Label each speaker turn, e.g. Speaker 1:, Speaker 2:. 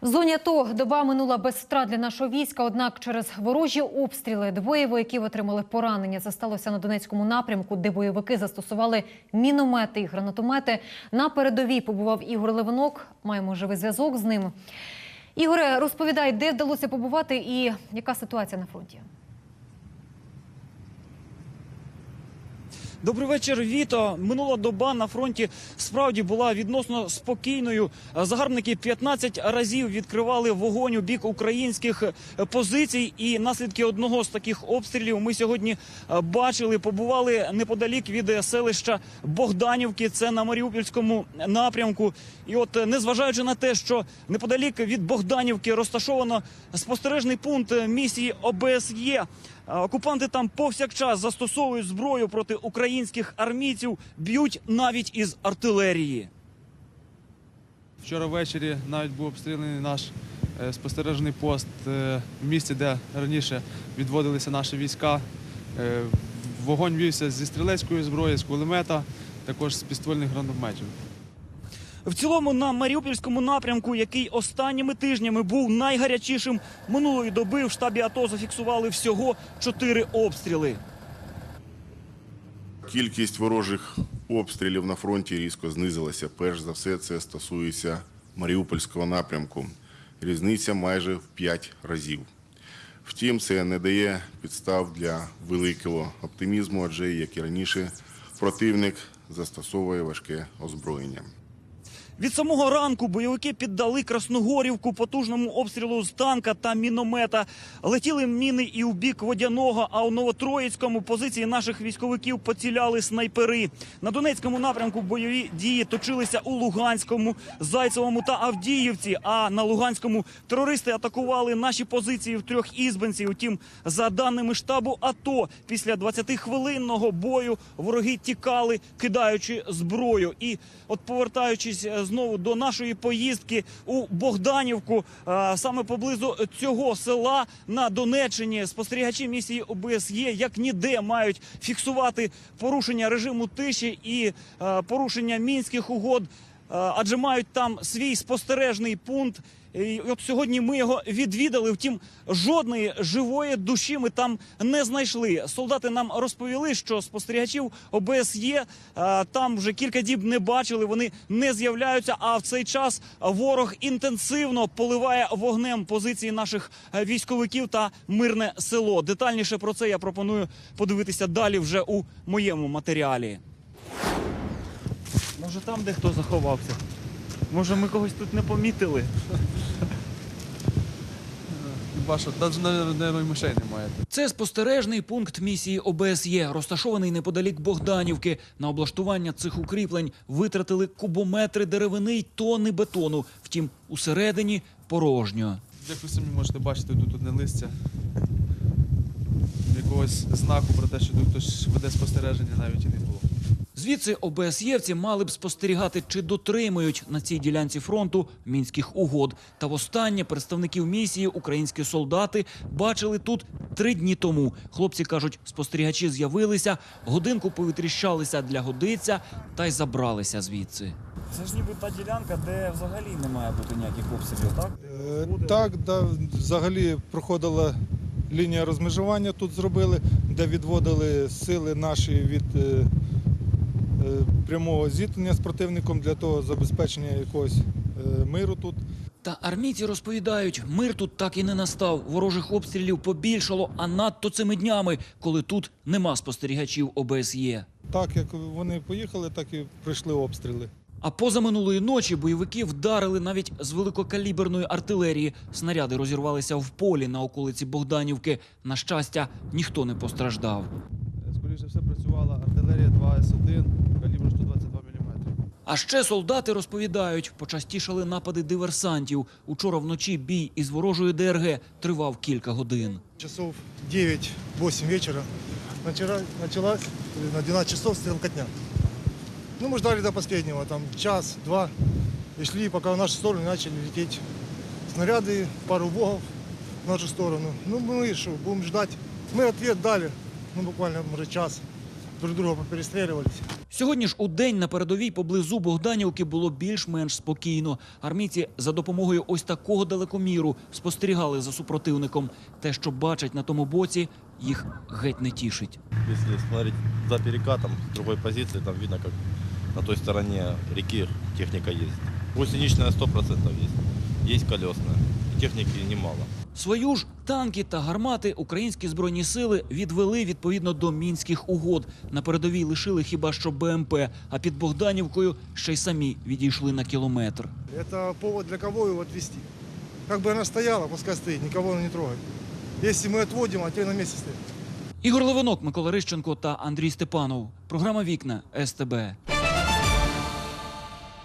Speaker 1: В АТО доба минула без втрат для нашого війська. Однак через ворожі обстріли двоє вояків отримали поранення. Це сталося на Донецькому напрямку, де бойовики застосували міномети і гранатомети. На передовій побував Ігор Левинок. Маємо живий зв'язок з ним. Ігоре, розповідай, де вдалося побувати і яка ситуація на фронті?
Speaker 2: Добрий вечір, Віто. Минула доба на фронті справді була відносно спокійною. Загарбники 15 разів відкривали вогонь у бік українських е, позицій. І наслідки одного з таких обстрілів ми сьогодні е, бачили. Побували неподалік від е, селища Богданівки. Це на Маріупольському напрямку. І от, незважаючи на те, що неподалік від Богданівки розташовано спостережний пункт місії ОБСЄ. А Окупанти там повсякчас застосовують зброю проти українських армійців, б'ють навіть із артилерії.
Speaker 3: Вчора ввечері навіть був обстріляний наш е, спостережний пост е, в місці, де раніше відводилися наші війська. Е, Вогонь вівся зі стрілецької зброї, з кулемета, також з підствольних гранатометів.
Speaker 2: В цілому на Маріупольському напрямку, який останніми тижнями був найгарячішим, минулої доби в штабі АТО зафіксували всього чотири обстріли.
Speaker 4: Кількість ворожих обстрілів на фронті різко знизилася. Перш за все, це стосується Маріупольського напрямку. Різниця майже в 5 разів. Втім, це не дає підстав для великого оптимізму, адже, як і раніше, противник застосовує важке озброєння.
Speaker 2: Від самого ранку бойовики піддали Красногорівку потужному обстрілу з танка та міномета. Летіли міни і у бік водяного. А у Новотроїцькому позиції наших військовиків поціляли снайпери. На Донецькому напрямку бойові дії точилися у Луганському, Зайцевому та Авдіївці. А на Луганському терористи атакували наші позиції в трьох ізбенці. Утім, за даними штабу АТО, після 20-хвилинного бою вороги тікали, кидаючи зброю. І от повертаючись е, знову до нашої поїздки у Богданівку, е, саме поблизу цього села на Донеччині, спостерігачі місії ОБСЄ як ніде мають фіксувати порушення режиму тиші і е, порушення мінських угод. Е, адже мають там свій спостережний пункт. І от сьогодні ми його відвідали. Втім, жодної живої душі ми там не знайшли. Солдати нам розповіли, що спостерігачів ОБСЄ е, там вже кілька діб не бачили. Вони не з'являються. А в цей час ворог інтенсивно поливає вогнем позиції наших е, військовиків та мирне село. Детальніше про це я пропоную подивитися далі вже у моєму матеріалі. Може, там де хто заховався? Може, ми когось тут не помітили?
Speaker 3: Хіба що навіть не мишей немає.
Speaker 2: Це спостережний пункт місії ОБСЄ, розташований неподалік Богданівки. На облаштування цих укріплень витратили кубометри деревини й тонни бетону. Втім, усередині порожньо.
Speaker 3: Як ви самі можете бачити, тут одне листя. Якогось знаку про те, що тут хтось веде спостереження, навіть і не було.
Speaker 2: Звідси ОБСЄвці мали б спостерігати, чи дотримують на цій ділянці фронту мінських угод. Та востаннє представників місії українські солдати бачили тут три дні тому. Хлопці кажуть, спостерігачі з'явилися, годинку повітріщалися для годиця та й забралися звідси. Це ж ніби та ділянка, де взагалі не має бути ніяких обстрілів, так?
Speaker 5: Е, Так, да, взагалі проходила лінія розмежування тут зробили, де відводили сили наші від е, е, прямого зіткнення з противником для того забезпечення якогось е, миру тут.
Speaker 2: Та армійці розповідають, мир тут так і не настав. Ворожих обстрілів побільшало, а надто цими днями, коли тут нема спостерігачів ОБСЄ.
Speaker 5: Так як вони поїхали, так і прийшли обстріли.
Speaker 2: А позаминулої ночі бойовики вдарили навіть з великокаліберної артилерії. Снаряди розірвалися в полі на околиці Богданівки. На щастя, ніхто не постраждав.
Speaker 3: Е, Скоріше все працювала артилерія 2С1 калібру 122 мм.
Speaker 2: А ще солдати розповідають, почастішали напади диверсантів. Учора вночі бій із ворожою ДРГ тривав кілька годин.
Speaker 6: Часов 9-8 вечера начала- началась э, на 12 часов стрелкотня. Ну, мы ждали до последнего, там час-два, и шли, пока в нашу сторону начали лететь снаряды, пару богов в нашу сторону. Ну, мы что, будем ждать. Мы ответ дали, ну, буквально, может, час. Друг друга поперестреливались.
Speaker 2: Сьогодні ж у день на передовій поблизу Богданівки було більш-менш спокійно. Армійці за допомогою ось такого далекоміру спостерігали за супротивником. Те, що бачать на тому боці, їх геть не тішить.
Speaker 7: Если смотреть за перекатом с другой позиции, там видно, как на той стороне реки техника ездит. Гусеничная 100% есть. Есть колесная. И техники немало.
Speaker 2: Свою ж танки та гармати українські збройні сили відвели відповідно до мінських угод. На передовій лишили хіба що БМП, а під Богданівкою ще й самі відійшли на кілометр.
Speaker 6: Это повод для кого его отвести. Как бы она стояла, пускай стоит, никого она не трогает. Если мы отводим, а те на месте стоят.
Speaker 2: Ігор Левинок, Микола Рищенко та Андрій Степанов. Програма Вікна СТБ.